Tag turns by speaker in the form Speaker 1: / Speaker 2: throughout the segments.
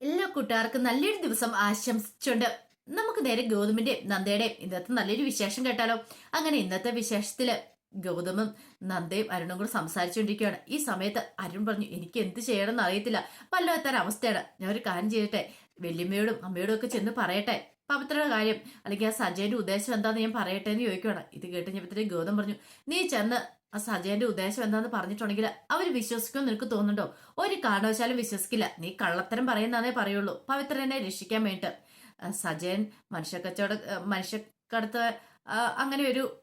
Speaker 1: എല്ലാ കൂട്ടുകാർക്കും നല്ലൊരു ദിവസം ആശംസിച്ചുണ്ട് നമുക്ക് നേരെ ഗൗതമിന്റെയും നന്ദയുടെയും ഇന്നത്തെ നല്ലൊരു വിശേഷം കേട്ടാലോ? അങ്ങനെ ഇന്നത്തെ വിശേഷത്തിൽ ഗൗതമും നന്ദയും അരുണും കൂടെ സംസാരിച്ചുകൊണ്ടിരിക്കുകയാണ്. ഈ സമയത്ത് അരുൺ പറഞ്ഞു എനിക്ക് എന്ത് ചെയ്യണമെന്ന് അറിയത്തില്ല. വല്ലാത്തൊരു അവസ്ഥയാണ് ഞാൻ ഒരു കാര്യം ചെയ്യട്ടെ? വല്യമ്മയോടും അമ്മയോടും ഒക്കെ ചെന്ന് പറയട്ടെ? പവിത്രയുടെ കാര്യം അല്ലെങ്കിൽ ആ സജയന്റെ ഉദ്ദേശം എന്താന്ന് ഞാൻ പറയട്ടെ എന്ന് ചോദിക്കുകയാണ് ഇത് കേട്ട് കഴിഞ്ഞപ്പോഴത്തേക്ക് ഗൗതം പറഞ്ഞു നീ ചെന്ന് ആ സജയന്റെ ഉദ്ദേശം എന്താന്ന് പറഞ്ഞിട്ടുണ്ടെങ്കിൽ അവർ വിശ്വസിക്കുമെന്ന് നിനക്ക് തോന്നുന്നുണ്ടോ? ഒരു കാരണവശാലും വിശ്വസിക്കില്ല. നീ കള്ളത്തരം പറയുന്നതേ പറയുള്ളൂ. പവിത്രനെ രക്ഷിക്കാൻ വേണ്ടിട്ട് സജയൻ മനുഷ്യക്കച്ചവട മനുഷ്യക്കടത്ത് അങ്ങനെ ഒരു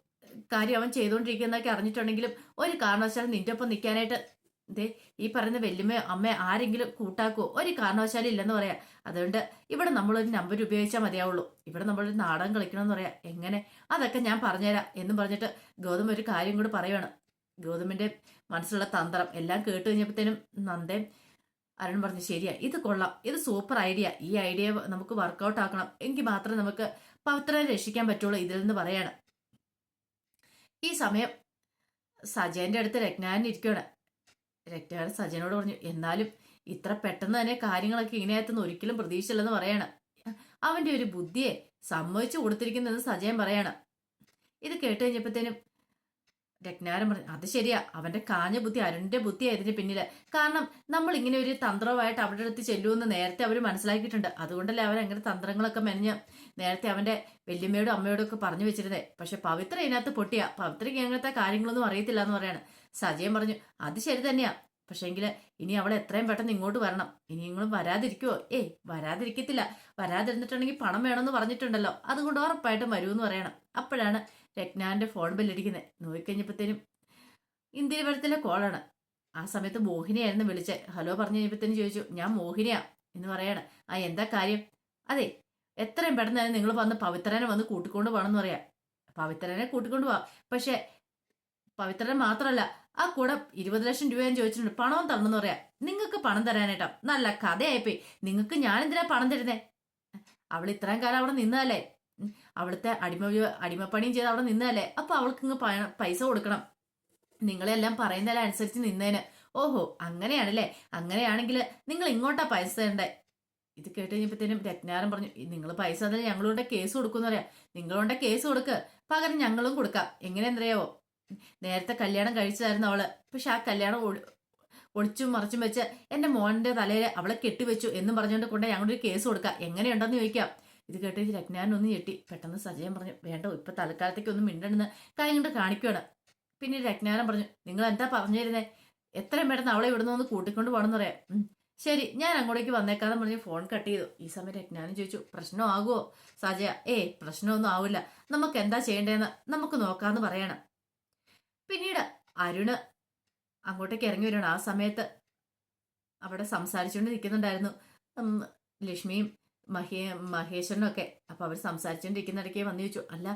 Speaker 1: കാര്യം അവൻ ചെയ്തുകൊണ്ടിരിക്കുന്നതൊക്കെ അറിഞ്ഞിട്ടുണ്ടെങ്കിലും ഒരു കാരണവശാലും നിന്റെ ഒപ്പം നിൽക്കാനായിട്ട് ദേ ഈ പറയുന്ന വല്യമ്മയോ അമ്മ ആരെങ്കിലും കൂട്ടാക്കുവോ? ഒരു കാരണവശാലും ഇല്ലെന്ന് പറയാം. അതുകൊണ്ട് ഇവിടെ നമ്മളൊരു നമ്പർ ഉപയോഗിച്ചാൽ മതിയാവുള്ളൂ. ഇവിടെ നമ്മളൊരു നാടകം കളിക്കണമെന്ന് പറയാം. എങ്ങനെ? അതൊക്കെ ഞാൻ പറഞ്ഞുതരാം എന്നും പറഞ്ഞിട്ട് ഗൗതം ഒരു കാര്യം കൂടി പറയുവാണ്. ഗൗതമിന്റെ മനസ്സിലുള്ള തന്ത്രം എല്ലാം കേട്ട് കഴിഞ്ഞപ്പോഴത്തേനും നന്ദേ അരുൺ പറഞ്ഞു ശരിയാ ഇത് കൊള്ളാം. ഇത് സൂപ്പർ ഐഡിയ ഈ ഐഡിയ നമുക്ക് വർക്കൗട്ട് ആക്കണം. എങ്കിൽ മാത്രമേ നമുക്ക് പവിത്രനെ രക്ഷിക്കാൻ പറ്റുള്ളൂ ഇതിൽ നിന്ന് പറയാണ്. ഈ സമയം സജയന്റെ അടുത്ത് രജ്ഞാനൻ ഇരിക്കുകയാണ് സജനോട് പറഞ്ഞു എന്നാലും ഇത്ര പെട്ടെന്ന് തന്നെ കാര്യങ്ങളൊക്കെ ഇങ്ങനെയായെന്ന് ഒരിക്കലും പ്രതീക്ഷിച്ചില്ലെന്ന് പറയാണ്. അവന്റെ ഒരു ബുദ്ധിയെ സമ്മതിച്ചു കൊടുത്തിരിക്കുന്നെന്ന് സജയൻ പറയാണ്. ഇത് കേട്ട് കഴിഞ്ഞപ്പോഴത്തേനും രക്നാരൻ പറഞ്ഞു അത് ശരിയാ. അവന്റെ കാഞ്ഞ ബുദ്ധി അരുണിന്റെ ബുദ്ധി ഇതിന് പിന്നിൽ. കാരണം നമ്മൾ ഇങ്ങനെ ഒരു തന്ത്രമായിട്ട് അവിടെ അടുത്ത് ചെല്ലുമെന്ന് നേരത്തെ അവർ മനസ്സിലാക്കിയിട്ടുണ്ട്. അതുകൊണ്ടല്ലേ അവൻ അങ്ങനെ തന്ത്രങ്ങളൊക്കെ മെനഞ്ഞ് നേരത്തെ അവന്റെ വല്യമ്മയോടും അമ്മയോടും ഒക്കെ പറഞ്ഞു വെച്ചിരുന്നേ. പക്ഷെ പവിത്ര ഇതിനകത്ത് പൊട്ടിയ. പവിത്രയ്ക്ക് അങ്ങനത്തെ കാര്യങ്ങളൊന്നും അറിയത്തില്ല എന്ന് പറയാണ്. സജയൻ പറഞ്ഞു അത് ശരി തന്നെയാ. പക്ഷേങ്കിൽ ഇനി അവൾ എത്രയും പെട്ടെന്ന് ഇങ്ങോട്ട് വരണം. ഇനി നിങ്ങളും വരാതിരിക്കുവോ? ഏയ് വരാതിരിക്കത്തില്ല. വരാതിരുന്നിട്ടുണ്ടെങ്കിൽ പണം വേണമെന്ന് പറഞ്ഞിട്ടുണ്ടല്ലോ. അതുകൊണ്ട് ഉറപ്പായിട്ടും വരുമെന്ന് പറയണം. അപ്പോഴാണ് രജ്ഞാന്റെ ഫോൺ ബെല്ലടിക്കുന്നത്. നോക്കിക്കഴിഞ്ഞപ്പോഴത്തേനും ഇന്ദിരപുരത്തിലെ കോളാണ്. ആ സമയത്ത് മോഹിനിയായിരുന്നു വിളിച്ചേ ഹലോ പറഞ്ഞു കഴിഞ്ഞപ്പോഴത്തേനും ചോദിച്ചു ഞാൻ മോഹിനിയാ എന്ന് പറയാണ്. ആ എന്താ കാര്യം? അതെ എത്രയും പെട്ടെന്ന് നിങ്ങൾ വന്ന് പവിത്രനെ വന്ന് കൂട്ടിക്കൊണ്ട് പോകണമെന്ന് പറയാം. പവിത്രനെ കൂട്ടിക്കൊണ്ട് പോവാം. പക്ഷേ പവിത്രനെ മാത്രമല്ല ആ കൂടെ ഇരുപത് ലക്ഷം രൂപയും ചോദിച്ചിട്ടുണ്ട്. പണവും തരണമെന്ന് പറയാം. നിങ്ങൾക്ക് പണം തരാനായിട്ടാ. നല്ല കഥയായിപ്പോയി. നിങ്ങൾക്ക് ഞാൻ എന്തിനാ പണം തരുന്നേ? അവൾ ഇത്രയും കാലം അവിടെ നിന്നതല്ലേ? അവിടുത്തെ അടിമ അടിമപ്പണിയും ചെയ്ത് അവിടെ നിന്നതല്ലേ? അപ്പൊ അവൾക്ക് ഇങ്ങ് പൈസ കൊടുക്കണം. നിങ്ങളെല്ലാം പറയുന്നതിന് അനുസരിച്ച് നിന്നേന്. ഓഹോ അങ്ങനെയാണല്ലേ? അങ്ങനെയാണെങ്കിൽ നിങ്ങൾ ഇങ്ങോട്ടാ പൈസ തരണ്ടേ? ഇത് കേട്ട് കഴിഞ്ഞപ്പോഴത്തേനും രത്നാരം പറഞ്ഞു നിങ്ങൾ പൈസ തന്നെ ഞങ്ങളുടെ കേസ് കൊടുക്കുമെന്ന് പറയാം. നിങ്ങളുടെ കേസ് കൊടുക്ക്. പകരം ഞങ്ങളും കൊടുക്കാം. എങ്ങനെ എന്തറിയാവോ നേരത്തെ കല്യാണം കഴിച്ചതായിരുന്നു അവൾ. പക്ഷെ ആ കല്യാണം ഒളി- ഒളിച്ചും മറിച്ചും വെച്ച് എന്റെ മോന്റെ തലയിൽ അവളെ കെട്ടിവെച്ചു എന്നും പറഞ്ഞുകൊണ്ട് കൊണ്ട് ഞങ്ങളൊരു കേസ് കൊടുക്കാം. എങ്ങനെയുണ്ടെന്ന് ചോദിക്കാം. ഇത് കേട്ട് രജ്ഞാൻ ഒന്ന് ഞെട്ടി. പെട്ടെന്ന് സജയം പറഞ്ഞു വേണ്ട ഇപ്പൊ തൽക്കാലത്തേക്ക് ഒന്നും മിണ്ടണെന്ന് കൈ കൊണ്ട് കാണിക്കുകയാണ് പിന്നെ രജ്ഞാനം പറഞ്ഞു നിങ്ങൾ എന്താ പറഞ്ഞിരുന്നേ? എത്ര എത്രയും പെട്ടെന്ന് അവളെ ഇവിടുന്ന് ഒന്ന് കൂട്ടിക്കൊണ്ട് പോകണമെന്ന് പറയാം. ശരി ഞാൻ അങ്ങോട്ടേക്ക് വന്നേക്കാന്ന് പറഞ്ഞ് ഫോൺ കട്ട് ചെയ്തു. ഈ സമയം രജ്ഞാനം ചോദിച്ചു പ്രശ്നമാകുമോ സജയ ഏ പ്രശ്നമൊന്നും ആവില്ല. നമുക്ക് എന്താ ചെയ്യേണ്ടതെന്ന് നമുക്ക് നോക്കാന്ന് പറയണം. പിന്നീട് അരുണ് അങ്ങോട്ടേക്ക് ഇറങ്ങി വരണം ആ സമയത്ത് അവിടെ സംസാരിച്ചുകൊണ്ട് നിൽക്കുന്നുണ്ടായിരുന്നു. ലക്ഷ്മിയും മഹേ മഹേശ്വരനും ഒക്കെ. അപ്പൊ അവർ സംസാരിച്ചുകൊണ്ടിരിക്കുന്നിടയ്ക്ക് വന്നു ചോദിച്ചു അല്ല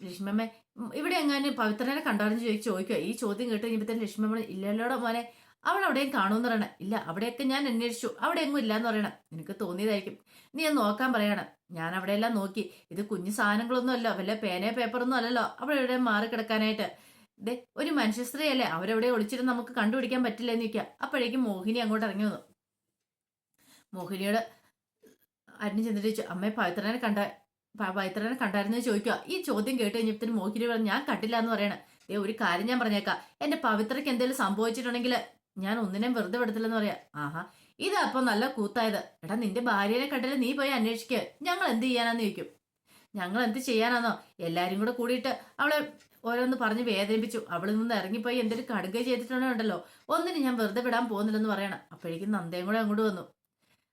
Speaker 1: ലക്ഷ്മമ്മ ഇവിടെ എങ്ങാനും പവിത്രനെ കണ്ടോന്ന് ചോദിച്ചു ചോദിക്കുക ഈ ചോദ്യം കേട്ട് കഴിഞ്ഞപ്പോഴത്തേനും ലക്ഷ്മമ്മ ഇല്ലല്ലോടെ മോനെ അവൾ അവിടെയും കാണുമെന്ന് പറയണം. ഇല്ല അവിടെയൊക്കെ ഞാൻ അന്വേഷിച്ചു. അവിടെ എങ്ങും ഇല്ലാന്ന് പറയണം. നിനക്ക് തോന്നിയതായിരിക്കും. നീ ഞാൻ നോക്കാൻ പറയണം. ഞാൻ അവിടെയെല്ലാം നോക്കി. ഇത് കുഞ്ഞു സാധനങ്ങളൊന്നും അല്ല വല്ല പേനയോ പേപ്പറൊന്നും അല്ലല്ലോ. അവിടെ എവിടെ മാറി കിടക്കാനായിട്ട് ദേ ഒരു മനുഷ്യ സ്ത്രീയല്ലേ അവരെവിടെ ഒളിച്ചിട്ട് നമുക്ക് കണ്ടുപിടിക്കാൻ പറ്റില്ല എന്ന് നിൽക്കുക അപ്പോഴേക്കും മോഹിനി അങ്ങോട്ട് ഇറങ്ങി വന്നു. മോഹിനിയോട് അരിഞ്ഞു ചെന്നിട്ട് ചോദിച്ചു അമ്മയെ പവിത്രനെ കണ്ട പവിത്രനെ കണ്ടായിരുന്നു ചോദിക്കുക ഈ ചോദ്യം കേട്ട് കഴിഞ്ഞപ്പോൾ മോഹിനി പറഞ്ഞു ഞാൻ കണ്ടില്ല എന്ന് പറയണേ. ഏ ഒരു കാര്യം ഞാൻ പറഞ്ഞേക്കാം. എന്റെ പവിത്രയ്ക്ക് എന്തെങ്കിലും സംഭവിച്ചിട്ടുണ്ടെങ്കിൽ ഞാൻ ഒന്നിനെയും വെറുതെ വിടത്തില്ലെന്ന് പറയാം. ആഹാ ഇതാ അപ്പൊ നല്ല കൂത്തായത്. എടാ നിന്റെ ഭാര്യനെ കണ്ടില്ല നീ പോയി അന്വേഷിക്കുക ഞങ്ങൾ എന്ത് ചെയ്യാനാന്ന് ചോദിക്കും. ഞങ്ങൾ എന്ത് ചെയ്യാനാന്നോ? എല്ലാരും കൂടെ കൂടിയിട്ട് അവളെ ഓരോന്ന് പറഞ്ഞ് വേദനിപ്പിച്ചു. അവളിൽ നിന്ന് ഇറങ്ങിപ്പോയി എന്തൊരു കടുക ചെയ്തിട്ടുണ്ടല്ലോ ഒന്നിന് ഞാൻ വെറുതെ വിടാൻ പോകുന്നില്ലെന്ന് പറയണം. അപ്പോഴേക്കും നന്ദയും കൂടെ അങ്ങോട്ട് വന്നു.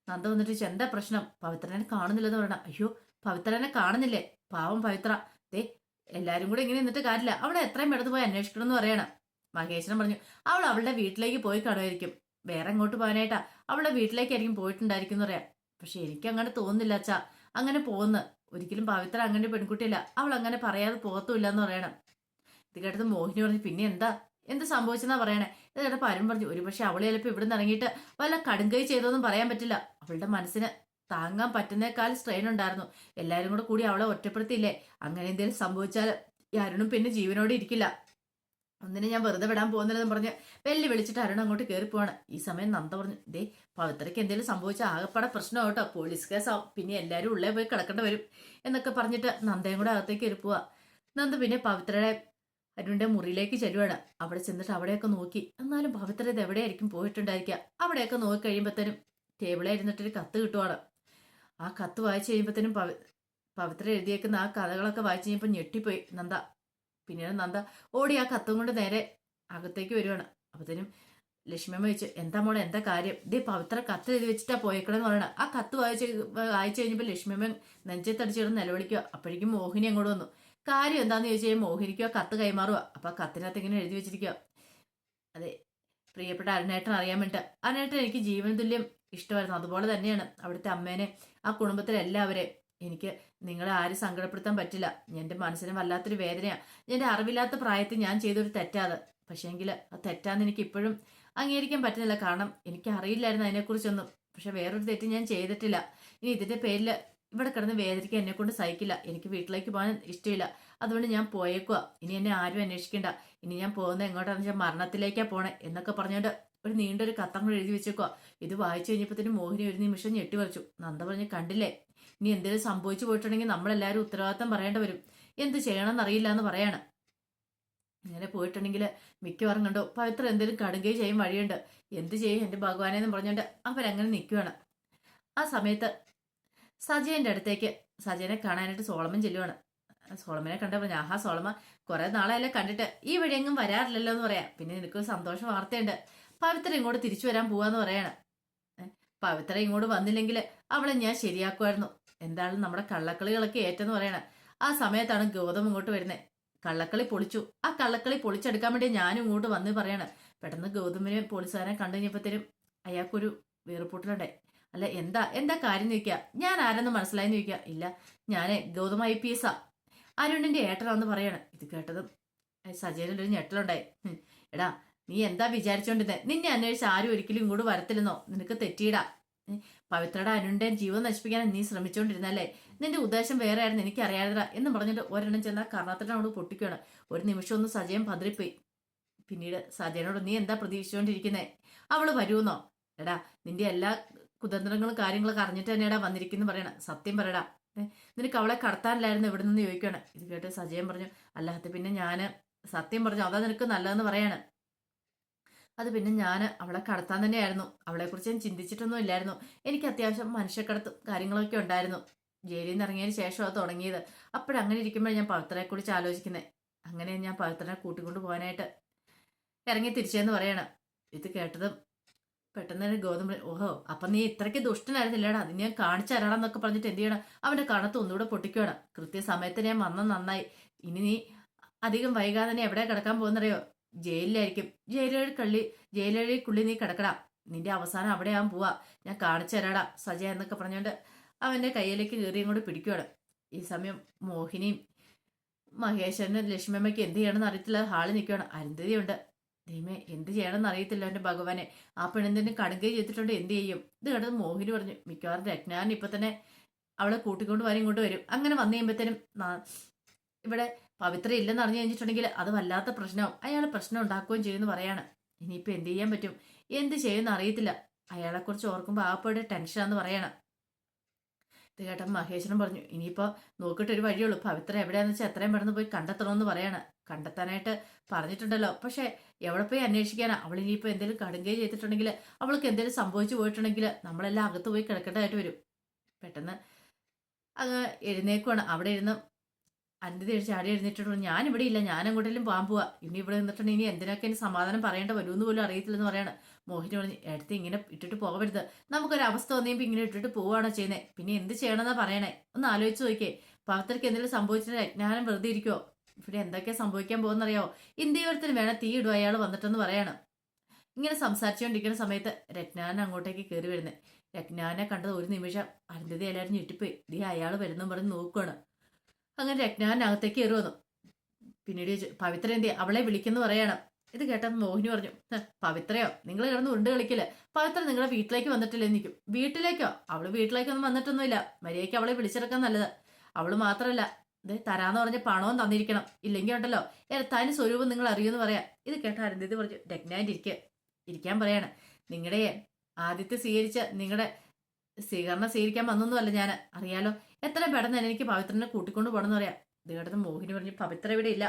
Speaker 1: നന്ദ വന്നിട്ട് എന്താ പ്രശ്നം? പവിത്രനെ കാണുന്നില്ലെന്ന് പറയണം. അയ്യോ പവിത്രനെ കാണുന്നില്ലേ? പാവം പവിത്ര. ദേ എല്ലാരും കൂടെ ഇങ്ങനെ നിന്നിട്ട് കാര്യമില്ല. അവളെ എത്രയും പെട്ടെന്ന് പോയി അന്വേഷിക്കണം എന്ന് പറയണം. മഹേശ്വരൻ പറഞ്ഞു അവൾ അവളുടെ വീട്ടിലേക്ക് പോയി കാണുമായിരിക്കും. വേറെ എങ്ങോട്ട് പോകാനായിട്ടാ? അവളുടെ വീട്ടിലേക്കായിരിക്കും പോയിട്ടുണ്ടായിരിക്കും എന്ന് പറയാം. പക്ഷെ എനിക്ക് അങ്ങനെ തോന്നുന്നില്ല അച്ഛാ. അങ്ങനെ പോകുന്നു ഒരിക്കലും പവിത്ര അങ്ങനെ പെൺകുട്ടിയല്ല. അവൾ അങ്ങനെ പറയാതെ പോകത്തുമില്ല എന്ന് പറയണം. ഇത് കേട്ടത് മോഹിനി പറഞ്ഞു പിന്നെ എന്താ? എന്ത് സംഭവിച്ചെന്നാ പറയണേ? ഇത് കേട്ടപ്പോൾ അരുൺ പറഞ്ഞു ഒരുപക്ഷെ അവൾ ചിലപ്പോൾ ഇവിടെ നിന്ന് ഇറങ്ങിയിട്ട് വല്ല കടുങ്കൈ ചെയ്തോന്നും പറയാൻ പറ്റില്ല. അവളുടെ മനസ്സിന് താങ്ങാൻ പറ്റുന്നേക്കാൾ സ്ട്രെയിൻ ഉണ്ടായിരുന്നു. എല്ലാരും കൂടെ കൂടി അവളെ ഒറ്റപ്പെടുത്തിയില്ലേ? അങ്ങനെ എന്തെങ്കിലും സംഭവിച്ചാൽ ഈ അരുണും പിന്നെ ജീവനോടെ ഇരിക്കില്ല. ഒന്നിനെ ഞാൻ വെറുതെ വിടാൻ പോകുന്നില്ലെന്ന് പറഞ്ഞ് വെല്ലു വിളിച്ചിട്ട് അരുൺ അങ്ങോട്ട് കയറി പോവാണ്. ഈ സമയം നന്ദ പറഞ്ഞു ദേ പവിത്രയ്ക്ക് എന്തെങ്കിലും സംഭവിച്ച ആകെപ്പാടെ പ്രശ്നം കേട്ടോ പോലീസ് കേസാവും പിന്നെ എല്ലാവരും ഉള്ളേ പോയി കിടക്കേണ്ടി വരും. എന്നൊക്കെ പറഞ്ഞിട്ട് നന്ദയും കൂടെ അകത്തേക്ക് കയറി പോവാ. നന്ദ പിന്നെ പവിത്രയുടെ അരുണിന്റെ മുറിയിലേക്ക് ചെല്ലുവാണ്. അവിടെ ചെന്നിട്ട് അവിടെയൊക്കെ നോക്കി. എന്നാലും പവിത്ര ഇത് എവിടെയായിരിക്കും പോയിട്ടുണ്ടായിരിക്കുക? അവിടെയൊക്കെ നോക്കി കഴിയുമ്പോഴത്തേനും ടേബിളിൽ ഇരുന്നിട്ടൊരു കത്ത് കിട്ടുവാണ്. ആ കത്ത് വായിച്ചു കഴിയുമ്പോഴത്തേനും പവി പവിത്ര എഴുതിയേക്കുന്ന ആ കഥകളൊക്കെ വായിച്ചു കഴിഞ്ഞപ്പോൾ ഞെട്ടിപ്പോയി നന്ദ. പിന്നീട് നന്ദ ഓടി ആ കത്തും കൊണ്ട് നേരെ അകത്തേക്ക് വരുവാണ്. അപ്പത്തേനും ലക്ഷ്മിയമ്മ ചോദിച്ചു എന്താ മോളെ എന്താ കാര്യം? ഇതേ പവിത്ര കത്ത് എഴുതി വെച്ചിട്ടാ പോയേക്കണെന്ന് പറയണ. ആ കത്ത് വായിച്ച് വായിച്ചു കഴിഞ്ഞപ്പോൾ ലക്ഷ്മിയമ്മ നെഞ്ചത്തടിച്ചിരുന്ന് നിലവിളിക്കുക അപ്പോഴേക്കും മോഹിനി അങ്ങോട്ട് വന്നു കാര്യം എന്താണെന്ന് ചോദിച്ചു കഴിഞ്ഞാൽ മോഹിനിക്കോ കത്ത് കൈമാറുക അപ്പൊ ആ കത്തിനകത്ത് ഇങ്ങനെ എഴുതി വെച്ചിരിക്കുക അതെ പ്രിയപ്പെട്ട അരുണേട്ടൻ അറിയാൻ വേണ്ടിട്ട്. അരുണേട്ടൻ എനിക്ക് ജീവൻ തുല്യം ഇഷ്ടമായിരുന്നു. അതുപോലെ തന്നെയാണ് അവിടുത്തെ അമ്മേനെ ആ കുടുംബത്തിലെ എല്ലാവരെയും എനിക്ക് നിങ്ങളെ ആരും സങ്കടപ്പെടുത്താൻ പറ്റില്ല. എന്റെ മനസ്സിന് വല്ലാത്തൊരു വേദനയാണ് എന്റെ അറിവില്ലാത്ത പ്രായത്തിൽ ഞാൻ ചെയ്തൊരു തെറ്റാത്. പക്ഷേങ്കിൽ ആ തെറ്റാന്ന് എനിക്ക് ഇപ്പോഴും അംഗീകരിക്കാൻ പറ്റുന്നില്ല. കാരണം എനിക്ക് അറിയില്ലായിരുന്നു അതിനെക്കുറിച്ചൊന്നും. പക്ഷെ വേറൊരു തെറ്റ് ഞാൻ ചെയ്തിട്ടില്ല. ഇനി ഇതിന്റെ പേരിൽ ഇവിടെ കിടന്ന് വേദനിക്കാൻ എന്നെ കൊണ്ട് സഹിക്കില്ല. എനിക്ക് വീട്ടിലേക്ക് പോകാൻ ഇഷ്ടമില്ല. അതുകൊണ്ട് ഞാൻ പോയേക്കുക ഇനി എന്നെ ആരും അന്വേഷിക്കണ്ട. ഇനി ഞാൻ പോകുന്നത് എങ്ങോട്ടാണെന്ന് വെച്ചാൽ മരണത്തിലേക്കാണ് പോണേ എന്നൊക്കെ പറഞ്ഞുകൊണ്ട് ഒരു നീണ്ടൊരു കത്തം കൂടെ എഴുതി വെച്ചേക്കുക ഇത് വായിച്ചു കഴിഞ്ഞപ്പോൾ തന്നെ മോഹിനി ഒരു നിമിഷം ഞെട്ടി വരച്ചു നന്ദ പറഞ്ഞ് കണ്ടില്ലേ? ഇനി എന്തെങ്കിലും സംഭവിച്ചു പോയിട്ടുണ്ടെങ്കിൽ നമ്മളെല്ലാവരും ഉത്തരവാദിത്തം പറയേണ്ടി വരും. എന്ത് ചെയ്യണമെന്ന് അറിയില്ല എന്ന് പറയാണ്. ഇങ്ങനെ പോയിട്ടുണ്ടെങ്കിൽ മിക്കവാറും കണ്ടോ പവിത്ര എന്തെങ്കിലും കടുകൈ ചെയ്യും വഴിയുണ്ട്. എന്ത് ചെയ്യും എന്റെ ഭഗവാനെ എന്ന് പറഞ്ഞുകൊണ്ട് അവരങ്ങനെ നിൽക്കുകയാണ് ആ സമയത്ത് സജയന്റെ അടുത്തേക്ക് സജയനെ കാണാനായിട്ട് സോളമൻ ചെല്ലുവാണ്. സോളമനെ കണ്ട കണ്ടപ്പോൾ ആഹാ സോളമ കുറേ നാളെയല്ലേ കണ്ടിട്ട്. ഈ വഴി എങ്ങും വരാറില്ലല്ലോ എന്ന് പറയാം. പിന്നെ നിനക്കൊരു സന്തോഷ വാർത്തയുണ്ട്. പവിത്ര ഇങ്ങോട്ട് തിരിച്ചു വരാൻ പോവാന്ന് പറയാണ്. പവിത്ര ഇങ്ങോട്ട് വന്നില്ലെങ്കിൽ അവളെ ഞാൻ ശരിയാക്കുമായിരുന്നു. എന്തായാലും നമ്മുടെ കള്ളക്കളികളൊക്കെ ഏറ്റെന്ന് പറയണ. ആ സമയത്താണ് ഗൗതം ഇങ്ങോട്ട് വരുന്നത് കള്ളക്കളി പൊളിച്ചു. ആ കള്ളക്കളി പൊളിച്ചെടുക്കാൻ വേണ്ടി ഞാനും ഇങ്ങോട്ട് വന്ന് പറയാണ്. പെട്ടെന്ന് ഗൗതമിനെ പോലീസുകാരനെ കണ്ടു കഴിഞ്ഞപ്പോഴത്തേനും അയാൾക്കൊരു വേറുപൂട്ടലുണ്ടായി അല്ല എന്താ? എന്താ കാര്യം ചോദിക്കുക ഞാൻ ആരെന്ന് മനസ്സിലായെന്ന് ചോദിക്കുക ഇല്ല ഞാൻ ഗൗതം ഐ പി എസ് അരുണിന്റെ ഏട്ടനാന്ന് പറയാണ്. ഇത് കേട്ടതും സജയനിൽ ഒരു ഞെട്ടലുണ്ടായി. എടാ നീ എന്താ വിചാരിച്ചോണ്ടിരുന്നത് നിന്നെ അന്വേഷിച്ച് ആരും ഒരിക്കലും ഇങ്ങോട്ട് വരത്തില്ലെന്നോ? നിനക്ക് തെറ്റിയിടാ. പവിത്രയുടെ അരുണിന്റെ ജീവൻ നശിപ്പിക്കാൻ നീ ശ്രമിച്ചുകൊണ്ടിരുന്നല്ലേ നിന്റെ ഉദ്ദേശം വേറെ ആയിരുന്നു എനിക്ക് അറിയാതില്ല എന്ന് പറഞ്ഞിട്ട് ഒരെണ്ണം ചെന്ന കർണാത്തനോട് പൊട്ടിക്കുകയാണ്. ഒരു നിമിഷം ഒന്ന് സജയം പതിരിപ്പോയി പിന്നീട് സജയനോട് നീ എന്താ പ്രതീക്ഷിച്ചുകൊണ്ടിരിക്കുന്നേ അവൾ വരുമെന്നോ എടാ നിന്റെ എല്ലാ കുതന്ത്രങ്ങളും കാര്യങ്ങളൊക്കെ അറിഞ്ഞിട്ട് തന്നെയാടാ വന്നിരിക്കുന്നു പറയണ. സത്യം പറയടാ. നിനക്ക് അവളെ കടത്താനില്ലായിരുന്നു ഇവിടെ നിന്ന് ചോദിക്കുകയാണ്. ഇത് കേട്ട് സജയം പറഞ്ഞു അല്ലാത്ത പിന്നെ ഞാൻ സത്യം പറഞ്ഞു അതാ നിനക്ക് നല്ലതെന്ന് പറയാണ്. അത് പിന്നെ ഞാൻ അവളെ കടത്താൻ തന്നെയായിരുന്നു. അവളെക്കുറിച്ച് ഞാൻ ചിന്തിച്ചിട്ടൊന്നും ഇല്ലായിരുന്നു. എനിക്ക് അത്യാവശ്യം മനുഷ്യക്കടത്തും കാര്യങ്ങളൊക്കെ ഉണ്ടായിരുന്നു. ജയിലിൽ നിന്ന് ഇറങ്ങിയതിന് ശേഷം അത് തുടങ്ങിയത്. അപ്പോഴങ്ങനെ ഇരിക്കുമ്പോൾ ഞാൻ പവിത്രയെക്കുറിച്ച് ആലോചിക്കുന്നത് അങ്ങനെ ഞാൻ പവിത്രനെ കൂട്ടിക്കൊണ്ട് പോകാനായിട്ട് ഇറങ്ങി തിരിച്ചെന്ന് പറയണം. ഇത് കേട്ടതും പെട്ടെന്ന് തന്നെ ഗോതമ്പ് ഓഹോ അപ്പം നീ ഇത്രയ്ക്ക് ദുഷ്ടനായിരുന്നില്ലേടാ? അത് ഞാൻ കാണിച്ചു തരാടാന്നൊക്കെ പറഞ്ഞിട്ട് എന്ത് ചെയ്യണം? അവന്റെ കണത്ത് ഒന്നുകൂടെ പൊട്ടിക്കുകയാണ് കൃത്യസമയത്ത് ഞാൻ വന്ന നന്നായി. ഇനി നീ അധികം വൈകാതെ തന്നെ എവിടെ കിടക്കാൻ പോകുന്നറിയോ? ജയിലിലായിരിക്കും. ജയിലഴി ജയിലഴിക്കുള്ളി നീ കിടക്കടാ. നിന്റെ അവസാനം അവിടെ ആവാൻ പോവാ. ഞാൻ കാണിച്ചു തരാടാ സജയ എന്നൊക്കെ പറഞ്ഞുകൊണ്ട് അവന്റെ കയ്യിലേക്ക് കയറിയും കൂടി പിടിക്കുകയാണ് ഈ സമയം മോഹിനിയും മഹേശ്വരനും ലക്ഷ്മിയമ്മയ്ക്ക് എന്ത് ചെയ്യണമെന്ന് അറിയത്തില്ല. ഹാളിൽ നിൽക്കുകയാണ് അരുന്ധതിയുണ്ട്. ദൈവമേ എന്ത് ചെയ്യണമെന്ന് അറിയത്തില്ല എന്റെ ഭഗവാനെ. ആ പെണ്ണെന്തിനും കടുകൈ ചെയ്തിട്ടുണ്ട്. എന്ത് ചെയ്യും? ഇത് കണ്ടത് മോഹിനി പറഞ്ഞു. മിക്കവാറും രജ്ഞാൻ തന്നെ അവളെ കൂട്ടിക്കൊണ്ട് വരും ഇങ്ങോട്ട് വരും. അങ്ങനെ വന്നു കഴിയുമ്പോഴത്തേനും ഇവിടെ പവിത്ര ഇല്ലെന്ന് അറിഞ്ഞു കഴിഞ്ഞിട്ടുണ്ടെങ്കിൽ അത് വല്ലാത്ത പ്രശ്നവും അയാൾ പ്രശ്നം ഉണ്ടാക്കുകയും ചെയ്യുമെന്ന് പറയാണ്. ഇനിയിപ്പോൾ എന്ത് ചെയ്യാൻ പറ്റും? എന്ത് ചെയ്യുമെന്ന് അറിയത്തില്ല. അയാളെക്കുറിച്ച് ഓർക്കുമ്പോൾ ആപ്പയുടെ ടെൻഷനാന്ന് പറയണം. ഇത് കേട്ടപ്പോൾ മഹേശ്വരൻ പറഞ്ഞു ഇനിയിപ്പോൾ നോക്കിയിട്ട് ഒരു വഴിയുള്ളൂ പവിത്ര എവിടെയാന്ന് വെച്ചാൽ എത്രയും പെട്ടെന്ന് പോയി കണ്ടെത്തണമെന്ന് പറയാണ്. കണ്ടെത്താനായിട്ട് പറഞ്ഞിട്ടുണ്ടല്ലോ. പക്ഷേ എവിടെ പോയി അന്വേഷിക്കാനാ? അവൾ ഇനിയിപ്പോൾ എന്തെങ്കിലും കടുങ്കൈ ചെയ്തിട്ടുണ്ടെങ്കിൽ അവൾക്ക് എന്തെങ്കിലും സംഭവിച്ചു പോയിട്ടുണ്ടെങ്കിൽ നമ്മളെല്ലാം അകത്ത് പോയി കിടക്കേണ്ടതായിട്ട് വരും. പെട്ടെന്ന് അങ്ങ് എഴുന്നേക്കുവാണ്. അവിടെ ഇരുന്ന് തിരിച്ച് ചാടി എഴുന്നേറ്റിട്ടുണ്ട് ഞാൻ ഇവിടെ ഇല്ല. ഞാൻ അങ്ങോട്ടെങ്കിലും പോകാൻ പോവാ. ഇനി ഇവിടെ നിന്നിട്ടുണ്ടെങ്കിൽ ഇനി എന്തിനൊക്കെ ഇനി സമാധാനം പറയേണ്ട വരുമെന്ന് പോലും അറിയത്തില്ലെന്ന് പറയാണ്. മോഹിനി പറഞ്ഞു എടുത്ത് ഇങ്ങനെ ഇട്ടിട്ട് പോകരുത്. നമുക്കൊരു അവസ്ഥ വന്നപ്പോൾ ഇങ്ങനെ ഇട്ടിട്ട് പോവുകയാണോ ചെയ്യുന്നത് പിന്നെ എന്ത് ചെയ്യണമെന്നാ പറയണേ? ഒന്ന് ആലോചിച്ച് നോക്കിയേ. പാത്രക്ക് എന്തെങ്കിലും സംഭവിച്ചിട്ട് അജ്ഞാനം വെറുതെ ഇരിക്കുവോ? ഇവിടെ എന്തൊക്കെയാ സംഭവിക്കാൻ പോകുന്നറിയാവോ ഇന്ത്യവരത്തിന് വേണം തീ ഇടുക അയാൾ വന്നിട്ടെന്ന് പറയാണ്. ഇങ്ങനെ സംസാരിച്ചുകൊണ്ടിരിക്കുന്ന സമയത്ത് രജ്ഞാൻ അങ്ങോട്ടേക്ക് കയറി വരുന്നത് രജ്ഞാനെ കണ്ടത് ഒരു നിമിഷം അരുന്ധതി എല്ലാവരും ഞെട്ടിപ്പോയി. ദേ അയാൾ വരുന്നു പറഞ്ഞ് നോക്കുകയാണ് അങ്ങനെ രജ്ഞാനകത്തേക്ക് കയറി വന്നു. പിന്നീട് പവിത്ര എന്തി അവളെ വിളിക്കുന്നു പറയണം. ഇത് കേട്ടപ്പോൾ മോഹിനി പറഞ്ഞു പവിത്രയോ? നിങ്ങൾ കിടന്ന് ഉരുണ്ട് കളിക്കില്ലേ? പവിത്ര നിങ്ങളെ വീട്ടിലേക്ക് വന്നിട്ടില്ലേ? നിൽക്കും വീട്ടിലേക്കോ? അവൾ വീട്ടിലേക്കൊന്നും വന്നിട്ടൊന്നുമില്ല. മര്യാദയ്ക്ക് അവളെ വിളിച്ചെടുക്കാൻ നല്ലത്. അവൾ മാത്രമല്ല ഇത് തരാന്ന് പറഞ്ഞ പണവും തന്നിരിക്കണം. ഇല്ലെങ്കിൽ ഉണ്ടല്ലോ തനി സ്വരൂപം നിങ്ങൾ അറിയുമെന്ന് പറയാം. ഇത് കേട്ട അരുന്ധതി പറഞ്ഞു രജ്ഞാന്റെ ഇരിക്കുക ഇരിക്കാൻ പറയാണ്. നിങ്ങളുടെ ആദ്യത്തെ സ്വീകരിച്ച നിങ്ങളുടെ സ്വീകരണം സ്വീകരിക്കാൻ വന്നൊന്നുമല്ല ഞാൻ അറിയാലോ എത്രയും പെട്ടെന്ന് തന്നെ എനിക്ക് പവിത്രനെ കൂട്ടിക്കൊണ്ട് പോകണമെന്ന് പറയാം. കേട്ടത് മോഹിനി പറഞ്ഞു പവിത്ര ഇവിടെ ഇല്ല.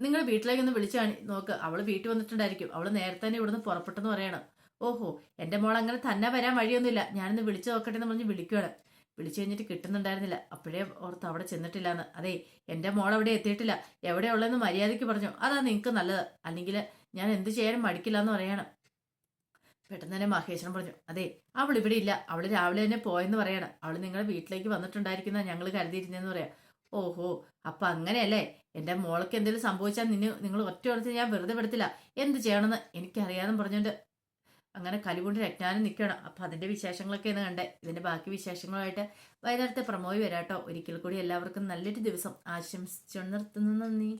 Speaker 1: നിങ്ങൾ വീട്ടിലേക്ക് ഒന്ന് വിളിച്ചു നോക്ക്. അവൾ വീട്ടിൽ വന്നിട്ടുണ്ടായിരിക്കും. അവൾ നേരത്തെ തന്നെ ഇവിടുന്ന് പുറപ്പെട്ടെന്ന് പറയാണ്. ഓഹോ എന്റെ മോൾ അങ്ങനെ തന്നെ വരാൻ വഴിയൊന്നുമില്ല. ഞാനിന്ന് വിളിച്ചു നോക്കട്ടെ എന്ന് പറഞ്ഞ് വിളിക്കുവാണ്. വിളിച്ചു കഴിഞ്ഞിട്ട് കിട്ടുന്നുണ്ടായിരുന്നില്ല. അപ്പോഴേ ഓർത്ത് അവിടെ ചെന്നിട്ടില്ല എന്ന് അതെ എന്റെ മോൾ അവിടെ എത്തിയിട്ടില്ല. എവിടെയുള്ളതെന്ന് മര്യാദയ്ക്ക് പറഞ്ഞു. അതാ നിങ്ങൾക്ക് നല്ലത്. അല്ലെങ്കിൽ ഞാൻ എന്ത് ചെയ്യാനും മടിക്കില്ല എന്ന് പറയാണ്. പെട്ടെന്ന് തന്നെ മഹേശ്വരൻ പറഞ്ഞു അതെ അവൾ ഇവിടെ ഇല്ല. അവൾ രാവിലെ തന്നെ പോയെന്ന് പറയണം. അവൾ നിങ്ങളുടെ വീട്ടിലേക്ക് വന്നിട്ടുണ്ടായിരിക്കുന്ന ഞങ്ങൾ കരുതിയിരുന്നെന്ന് പറയാം. ഓഹോ അപ്പൊ അങ്ങനെയല്ലേ? എന്റെ മോൾക്ക് എന്തെങ്കിലും സംഭവിച്ചാൽ നിന്നെ നിങ്ങൾ ഒറ്റ എടുത്ത് ഞാൻ വെറുതെ പെടുത്തില്ല എന്ത് ചെയ്യണമെന്ന് എനിക്കറിയാമെന്ന് പറഞ്ഞുകൊണ്ട് അങ്ങനെ കലികൊണ്ട് രജ്ഞാനം നിൽക്കണം അപ്പൊ അതിന്റെ വിശേഷങ്ങളൊക്കെ ഒന്ന് കണ്ടേ. ഇതിന്റെ ബാക്കി വിശേഷങ്ങളുമായിട്ട് വൈകുന്നേരത്തെ പ്രമോയി വരാട്ടോ. ഒരിക്കൽ കൂടി എല്ലാവർക്കും നല്ലൊരു ദിവസം. ആശംസിച്ചു നിർത്തുന്നു. നന്ദി.